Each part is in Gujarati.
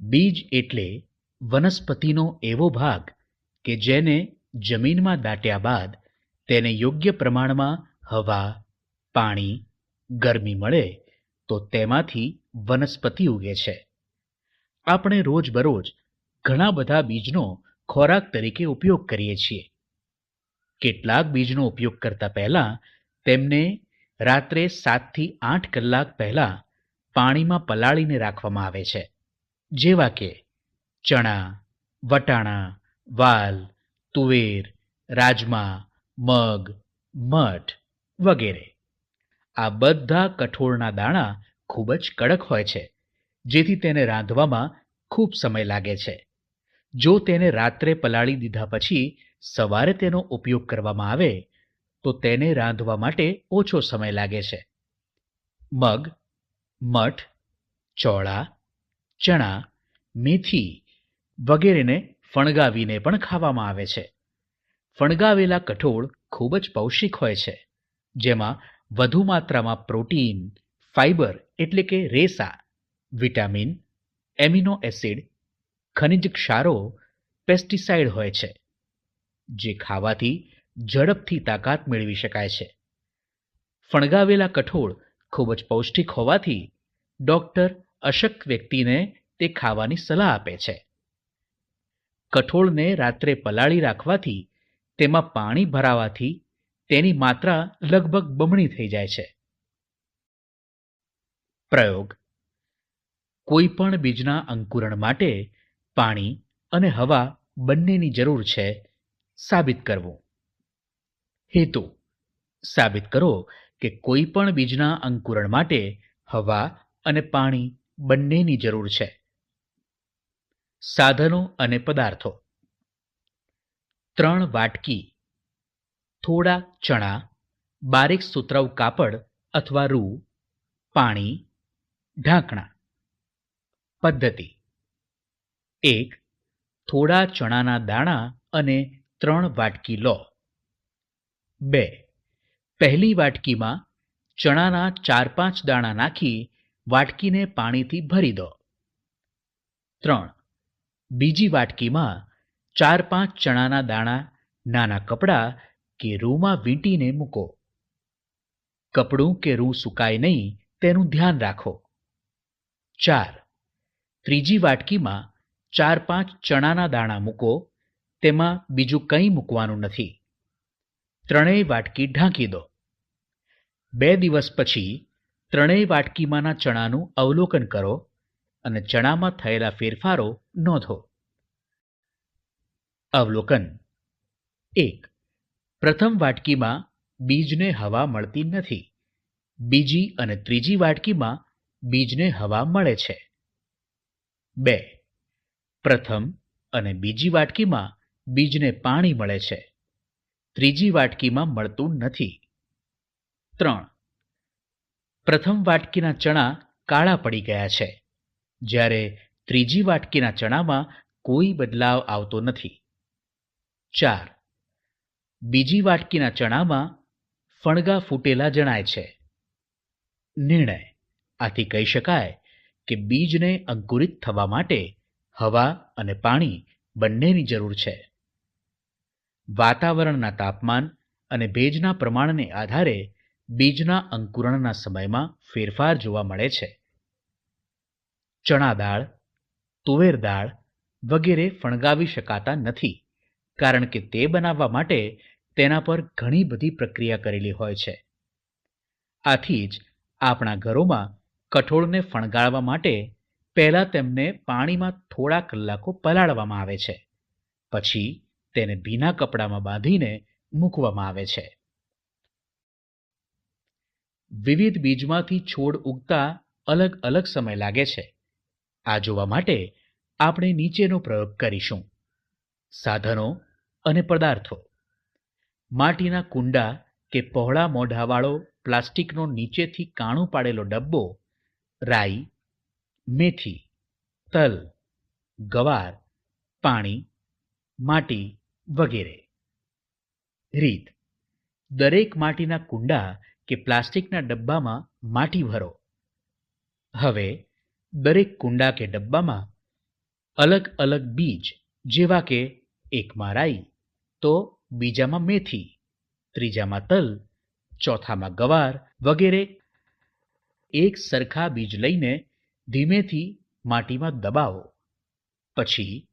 બીજ એટલે વનસ્પતિનો એવો ભાગ કે જેને જમીનમાં દાટ્યા બાદ તેને યોગ્ય પ્રમાણમાં હવા, પાણી, ગરમી મળે તો તેમાંથી વનસ્પતિ ઉગે છે. આપણે રોજબરોજ ઘણા બધા બીજનો ખોરાક તરીકે ઉપયોગ કરીએ છીએ. કેટલાક બીજનો ઉપયોગ કરતા પહેલા તેમને રાત્રે સાતથી આઠ કલાક પહેલા પાણીમાં પલાળીને રાખવામાં આવે છે. જેવા કે ચણા, વટાણા, વાલ, તુવેર, રાજમા, મગ, મઠ વગેરે. આ બધા કઠોળના દાણા ખૂબ જ કડક હોય છે, જેથી તેને રાંધવામાં ખૂબ સમય લાગે છે. જો તેને રાત્રે પલાળી દીધા પછી સવારે તેનો ઉપયોગ કરવામાં આવે, તો તેને રાંધવા માટે ઓછો સમય લાગે છે. મગ, મઠ, ચોળા ચણા, મેથી વગેરેને ફણગાવીને પણ ખાવામાં આવે છે. ફણગાવેલા કઠોળ ખૂબ જ પૌષ્ટિક હોય છે, જેમાં વધુ માત્રામાં પ્રોટીન ફાઇબર એટલે કે રેસા, વિટામિન, એમિનો એસિડ, ખનિજ ક્ષારો, પેસ્ટિસાઇડ હોય છે, જે ખાવાથી ઝડપથી તાકાત મેળવી શકાય છે. ફણગાવેલા કઠોળ ખૂબ જ પૌષ્ટિક હોવાથી ડૉક્ટર અશક્ત વ્યક્તિને તે ખાવાની સલાહ આપે છે. કઠોળને રાત્રે પલાળી રાખવાથી તેમાં પાણી ભરાવાથી તેની માત્રા લગભગ બમણી થઈ જાય છે. પ્રયોગ. કોઈ પણ બીજના અંકુરણ માટે પાણી અને હવા બંનેની જરૂર છે સાબિત કરવું. હેતુ. સાબિત કરો કે કોઈ પણ બીજના અંકુરણ માટે હવા અને પાણી બંનેની જરૂર છે. સાધનો અને પદાર્થો. ત્રણ વાટકી. થોડા ચણા, બારીક સુતરાઉ કાપડ અથવા રૂ, પાણી, ઢાંકણા. પદ્ધતિ. એક, થોડા ચણાના દાણા અને ત્રણ વાટકી લો. બે, પહેલી વાટકીમાં ચણાના ચાર પાંચ દાણા નાખી વાટકીને પાણીથી ભરી દો. ત્રણ. બીજી વાટકીમાં ચાર પાંચ ચણાના દાણા, નાના કપડાં કે રૂમાં વીંટીને મૂકો. કપડું કે રૂ સુકાય નહીં તેનું ધ્યાન રાખો. ચાર. ત્રીજી વાટકીમાં ચાર પાંચ ચણાના દાણા મૂકો, તેમાં બીજું કંઈ મૂકવાનું નથી. ત્રણેય વાટકી ઢાંકી દો. બે દિવસ પછી ત્રણેય વાટકીમાંના ચણાનું અવલોકન કરો અને ચણામાં થયેલા ફેરફારો નોંધો. અવલોકન. એક, પ્રથમ વાટકીમાં બીજને હવા મળતી નથી. બીજી અને ત્રીજી વાટકીમાં બીજને હવા મળે છે. બે, પ્રથમ અને બીજી વાટકીમાં બીજને પાણી મળે છે. ત્રીજી વાટકીમાં મળતું નથી. ત્રણ પ્રથમ વાટકીના ચણા કાળા પડી ગયા છે. જ્યારે ત્રીજી વાટકીના ચણામાં કોઈ બદલાવ આવતો નથી. ચાર. બીજી વાટકીના ચણામાં ફણગા ફૂટેલા જણાય છે. નિર્ણય. આથી કહી શકાય કે બીજને અંકુરિત થવા માટે હવા અને પાણી બંનેની જરૂર છે. વાતાવરણના તાપમાન અને ભેજના પ્રમાણને આધારે બીજના અંકુરણના સમયમાં ફેરફાર જોવા મળે છે. ચણા દાળ, તુવેર દાળ વગેરે ફણગાવી શકાતા નથી, કારણ કે તે બનાવવા માટે તેના પર ઘણી બધી પ્રક્રિયા કરેલી હોય છે. આથી જ આપણા ઘરોમાં કઠોળને ફણગાળવા માટે પહેલાં તેમને પાણીમાં થોડા કલાકો પલાળવામાં આવે છે. પછી તેને ભીના કપડામાં બાંધીને મૂકવામાં આવે છે. વિવિધ બીજમાંથી છોડ ઉગતા અલગ અલગ સમય લાગે છે. આ જોવા માટે આપણે નીચેનો પ્રયોગ કરીશું. સાધનો અને પદાર્થો. માટીના કુંડા કે પહોળા મોઢાવાળો પ્લાસ્ટિકનો નીચેથી કાણું પાડેલો ડબ્બો, રાઈ, મેથી, તલ, ગવાર, પાણી, માટી વગેરે. રીત. દરેક માટીના કુંડા કે પ્લાસ્ટિકના ડબ્બામાં માટી ભરો. હવે, દરેક કુંડા કે ડબ્બામાં અલગ અલગ બીજ, જેવા કે એકમાં રાઈ તો બીજામાં મેથી, ત્રીજામાં તલ, ચોથામાં ગવાર વગેરે એક સરખા બીજ લઈને ધીમેથી માટીમાં દબાવો. પછી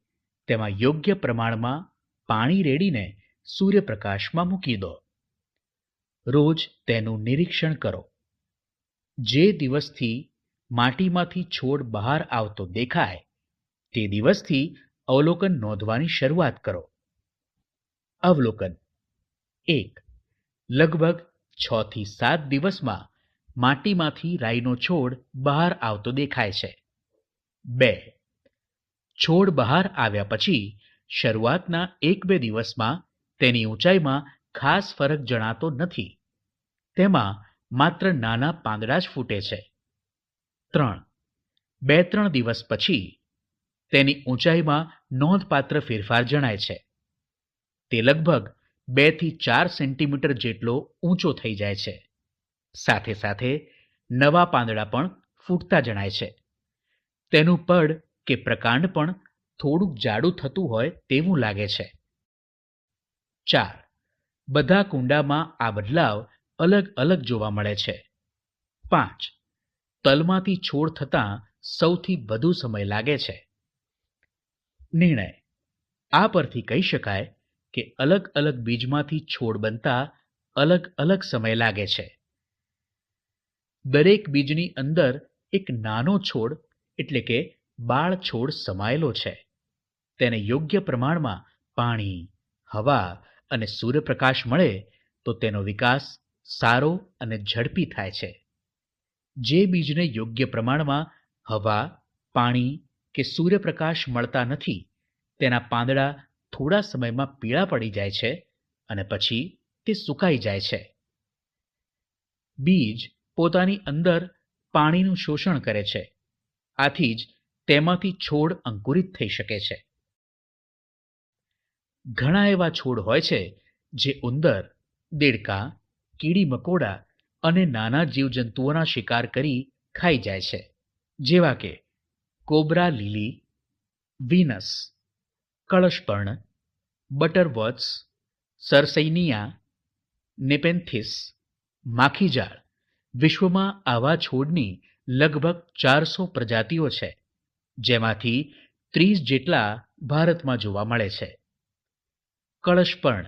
તેમાં યોગ્ય પ્રમાણમાં પાણી રેડીને સૂર્યપ્રકાશમાં મૂકી દો. રોજ તેનું નિરીક્ષણ કરો. જે દિવસથી માટીમાંથી છોડ બહાર આવતો દેખાય, તે દિવસથી અવલોકન નોંધવાની શરૂઆત કરો. અવલોકન. એક. લગભગ છ થી સાત દિવસમાં માટીમાંથી રાઈનો છોડ બહાર આવતો દેખાય છે. બે. છોડ બહાર આવ્યા પછી શરૂઆતના એક બે દિવસમાં તેની ઊંચાઈમાં ખાસ ફરક જણાતો નથી. તેમાં માત્ર નાના પાંદડા જ ફૂટે છે. ત્રણ. બે ત્રણ દિવસ પછી તેની ઊંચાઈમાં નોંધપાત્ર ફેરફાર જણાય છે. તે લગભગ બેથી ચાર સેન્ટીમીટર જેટલો ઊંચો થઈ જાય છે. સાથે સાથે નવા પાંદડા પણ ફૂટતા જણાય છે. તેનું પડ કે પ્રકાંડ પણ થોડુંક જાડું થતું હોય તેવું લાગે છે. ચાર. બધા કુંડામાં આ બદલાવ અલગ અલગ જોવા મળે છે. પાંચ. તલમાંથી છોડ થતાં સૌથી વધુ સમય લાગે છે. નિર્ણય. આ પરથી કહી શકાય કે અલગ અલગ બીજમાંથી છોડ બનતા અલગ અલગ સમય લાગે છે. દરેક બીજની અંદર એક નાનો છોડ એટલે કે બાળ છોડ સમાયેલો છે. તેને યોગ્ય પ્રમાણમાં પાણી, હવા અને સૂર્યપ્રકાશ મળે તો તેનો વિકાસ સારો અને ઝડપી થાય છે. જે બીજને યોગ્ય પ્રમાણમાં હવા, પાણી કે સૂર્યપ્રકાશ મળતા નથી, તેના પાંદડા થોડા સમયમાં પીળા પડી જાય છે અને પછી તે સુકાઈ જાય છે. બીજ પોતાની અંદર પાણીનું શોષણ કરે છે. આથી જ તેમાંથી છોડ અંકુરિત થઈ શકે છે. ઘણા એવા છોડ હોય છે જે ઉંદર, દેડકા, કીડી મકોડા અને નાના જીવજંતુઓના શિકાર કરી ખાઈ જાય છે. જેવા કે કોબરા લીલી, વિનસ, કળશપર્ણ બટરવર્ડ્સ સરસૈનિયા, નેપેન્થિસ, માખીજાળ વિશ્વમાં આવા છોડની લગભગ ચારસો પ્રજાતિઓ છે, જેમાંથી ત્રીસ જેટલા ભારતમાં જોવા મળે છે. કળશપર્ણ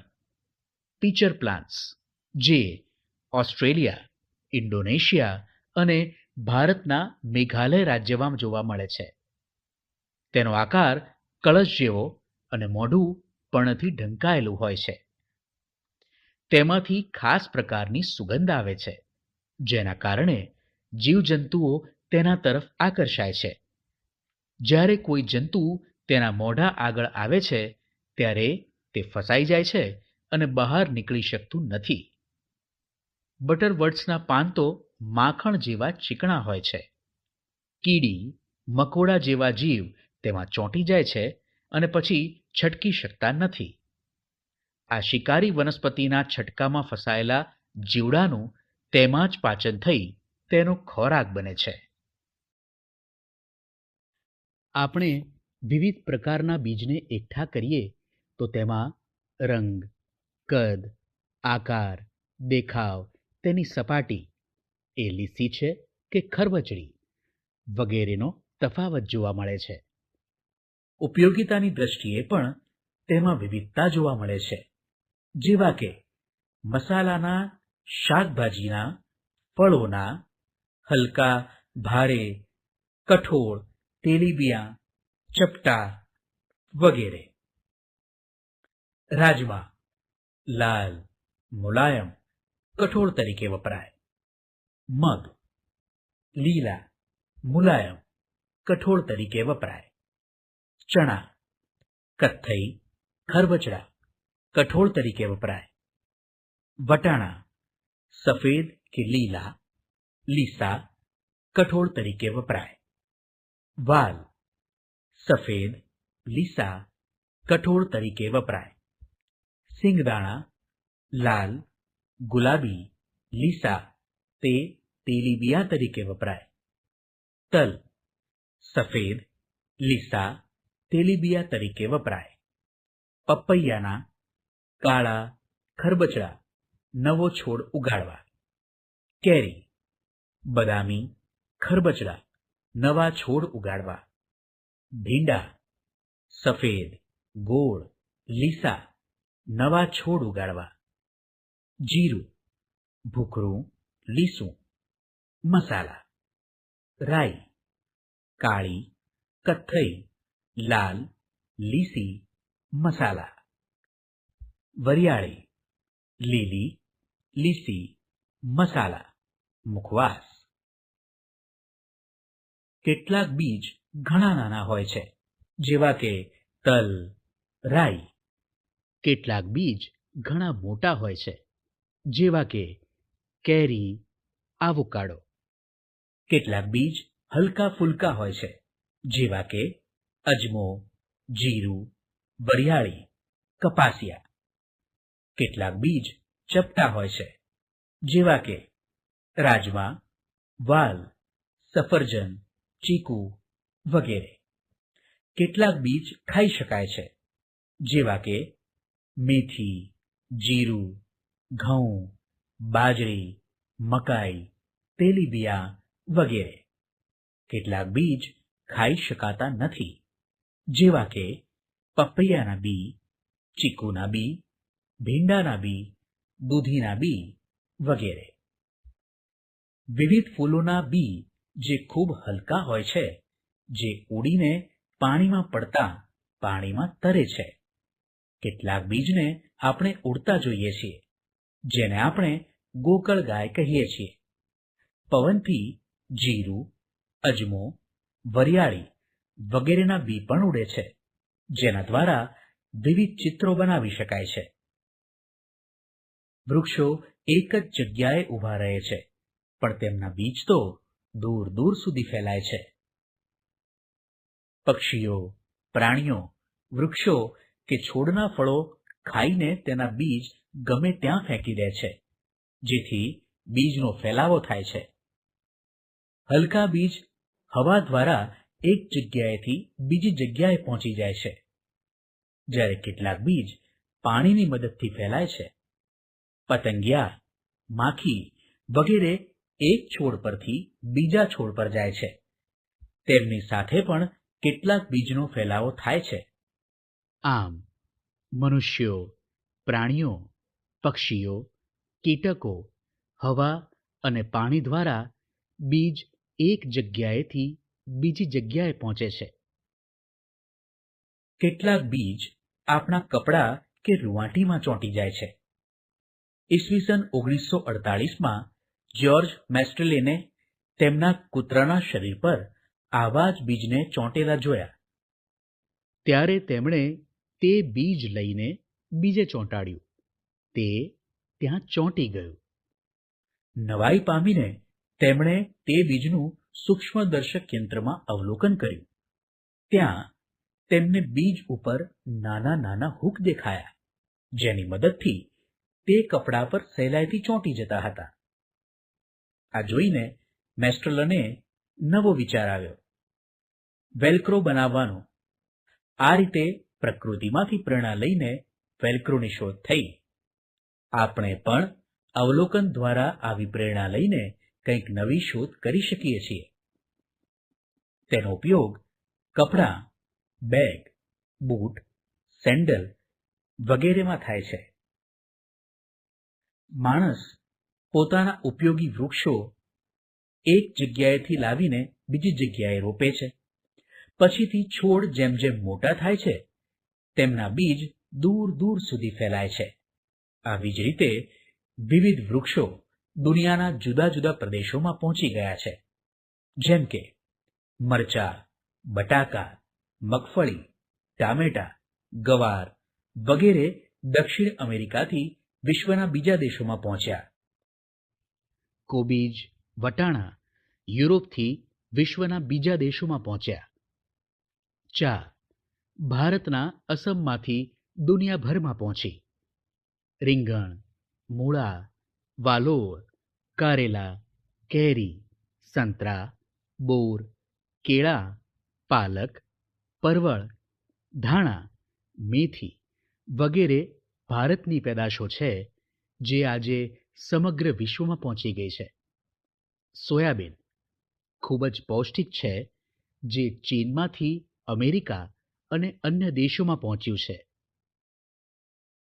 પીચર પ્લાન્ટ્સ જે ઓસ્ટ્રેલિયા, ઇન્ડોનેશિયા અને ભારતના મેઘાલય રાજ્યમાં જોવા મળે છે. તેનો આકાર કળશ જેવો અને મોઢું પર્ણથી ઢંકાયેલું હોય છે. તેમાંથી ખાસ પ્રકારની સુગંધ આવે છે, જેના કારણે જીવજંતુઓ તેના તરફ આકર્ષાય છે. જ્યારે કોઈ જંતુ તેના મોઢા આગળ આવે છે, ત્યારે તે ફસાઈ જાય છે અને બહાર નીકળી શકતું નથી. બટરવર્ડ્સના પાન તો માખણ જેવા ચીકણા હોય છે. કીડી, મકોડા જેવા જીવ તેમાં ચોંટી જાય છે અને પછી છટકી શકતા નથી. આ શિકારી વનસ્પતિના છટકામાં ફસાયેલા જીવડાનું તેમાં જ પાચન થઈ તેનો ખોરાક બને છે. આપણે વિવિધ પ્રકારના બીજને એકઠા કરીએ તો તેમાં રંગ, કદ, આકાર, દેખાવ, તેની સપાટી, એ લીસી છે કે ખરબચડી વગેરેનો તફાવત જોવા મળે છે. ઉપયોગિતાની દ્રષ્ટિએ પણ તેમાં વિવિધતા જોવા મળે છે. જેવા કે મસાલાના, શાકભાજીના, ફળોના, હલકા, ભારે, કઠોળ, તેલીબિયા, ચપટા વગેરે. રાજમા લાલ, મુલાયમ, કઠોળ તરીકે વપરાય. મગ, લીલા, મુલાયમ, કઠોળ તરીકે વપરાય. ચણા, કથ્થઈ, ખરબચડા, કઠોળ તરીકે વપરાય. વટાણા, સફેદ કે લીલા, લીસા, કઠોળ તરીકે વપરાય. વાલ, સફેદ, લીસા, કઠોળ તરીકે વપરાય. સિંગદાણા, લાલ, ગુલાબી, લીસા તે તેલીબિયા તરીકે વપરાય. તલ, સફેદ, લીસા તેલીબિયા તરીકે વપરાય. પપૈયાના કાળા ખરબચડા નવો છોડ ઉગાડવા. કેરી, બદામી ખરબચડા નવા છોડ ઉગાડવા. ભીંડા, સફેદ, ગોળ, લીસા નવા છોડ ઉગાડવા. જીરું, ભૂખરું, લીસું, મસાલા, રાઈ, કાળી, કથ્થઈ, લાલ, લીસી, મસાલા. વરિયાળી, લીલી, લીસી, મસાલા, મુખવાસ. કેટલાક બીજ ઘણા નાના હોય છે, જેવા કે તલ, રાઈ કેટલાક બીજ ઘણા મોટા હોય છે, જેવા કે કેરી, આવોકાડો. કેટલાક બીજ હલકા ફુલકા હોય છે, જેવા કે અજમો, જીરું વરિયાળી કપાસિયા. કેટલાક બીજ ચપટા હોય છે, જેવા કે રાજમા, વાલ, સફરજન, ચીકુ વગેરે. કેટલાક બીજ ખાઈ શકાય છે, જેવા કે મેથી જીરું, ઘઉં, બાજરી, મકાઈ, તેલીબિયા વગેરે. કેટલાક બીજ ખાઈ શકાતા નથી. જેવા કે પપૈયાના બી, ચીકુના બી, ભીંડાના બી, દૂધીના બી વગેરે. વિવિધ ફૂલોના બી જે ખૂબ હલકા હોય છે, જે ઉડીને પાણીમાં પડતા પાણીમાં તરે છે. કેટલાક બીજને આપણે ઉડતા જોઈએ છીએ, જેને આપણે ગોકળ ગાય કહીએ છીએ. પવનથી જીરું, અજમો, વરિયાળી વગેરેના બી પણ ઉડે છે, જેના દ્વારા વિવિધ ચિત્રો બનાવી શકાય છે. વૃક્ષો એક જ જગ્યાએ ઊભા રહે છે, પણ તેમના બીજ તો દૂર દૂર સુધી ફેલાય છે. પક્ષીઓ, પ્રાણીઓ, વૃક્ષો કે છોડના ફળો ખાઈને તેના બીજ ગમે ત્યાં ફેંકી દે છે, જેથી બીજનો ફેલાવો થાય છે. હલકા બીજ હવા દ્વારા એક જગ્યાએથી બીજી જગ્યાએ પહોંચી જાય છે, જ્યારે કેટલાક બીજ પાણીની મદદથી ફેલાય છે. પતંગિયા, માખી વગેરે એક છોડ પરથી બીજા છોડ પર જાય છે. તેમની સાથે પણ કેટલાક બીજનો ફેલાવો થાય છે. આમ મનુષ્યો પ્રાણીઓ પક્ષીઓ કીટકો હવા અને પાણી દ્વારા બીજ એક જગ્યાએથી બીજી જગ્યાએ પહોંચે છે. કેટલાક બીજ આપણા કપડાં કે રૂંવાટીમાં ચોંટી જાય છે. ઈસવીસન ઓગણીસો અડતાલીસમાં જ્યોર્જ મેસ્ટ્રેલેને તેમના કૂતરાના શરીર પર આવા જ બીજને ચોંટેલા જોયા. ત્યારે તેમણે તે બીજ લઈને બીજે ચોંટાડ્યું. તે ત્યાં ચોંટી ગયું. નવાઈ પામીને તેમણે તે બીજનું સૂક્ષ્મદર્શક યંત્રમાં અવલોકન કર્યું. ત્યાં તેમને બીજ ઉપર નાના નાના હૂક દેખાયા, જેની મદદથી તે કપડા પર સહેલાઈથી ચોંટી જતા હતા. આ જોઈને મેસ્ટ્રલને નવો વિચાર આવ્યો. વેલ્ક્રો બનાવવાનો. આ રીતે પ્રકૃતિમાંથી પ્રેરણા લઈને વેલ્ક્રોની શોધ થઈ. આપણે પણ અવલોકન દ્વારા આવી પ્રેરણા લઈને કંઈક નવી શોધ કરી શકીએ છીએ. તેનો ઉપયોગ કપડાં, બેગ, બૂટ, સેન્ડલ વગેરેમાં થાય છે. માણસ પોતાના ઉપયોગી વૃક્ષો એક જગ્યાએથી લાવીને બીજી જગ્યાએ રોપે છે. પછીથી છોડ જેમ જેમ મોટા થાય છે તેમના બીજ દૂર દૂર સુધી ફેલાય છે. આવી જ રીતે વિવિધ વૃક્ષો દુનિયાના જુદા જુદા પ્રદેશોમાં પહોંચી ગયા છે. જેમ કે મરચા, બટાકા, મગફળી, ટામેટા, ગવાર વગેરે દક્ષિણ અમેરિકાથી વિશ્વના બીજા દેશોમાં પહોંચ્યા. કોબીજ, વટાણા યુરોપથી વિશ્વના બીજા દેશોમાં પહોંચ્યા. ચા ભારતના અસમમાંથી દુનિયાભરમાં પહોંચી. રીંગણ, મૂળા વાલોળ કારેલા, કેરી, સંતરા, બોર, કેળા, પાલક, પરવળ, ધાણા, મેથી વગેરે ભારતની પેદાશો છે જે આજે સમગ્ર વિશ્વમાં પહોંચી ગઈ છે. સોયાબીન ખૂબ જ પૌષ્ટિક છે જે ચીનમાંથી અમેરિકા અને અન્ય દેશોમાં પહોંચ્યું છે.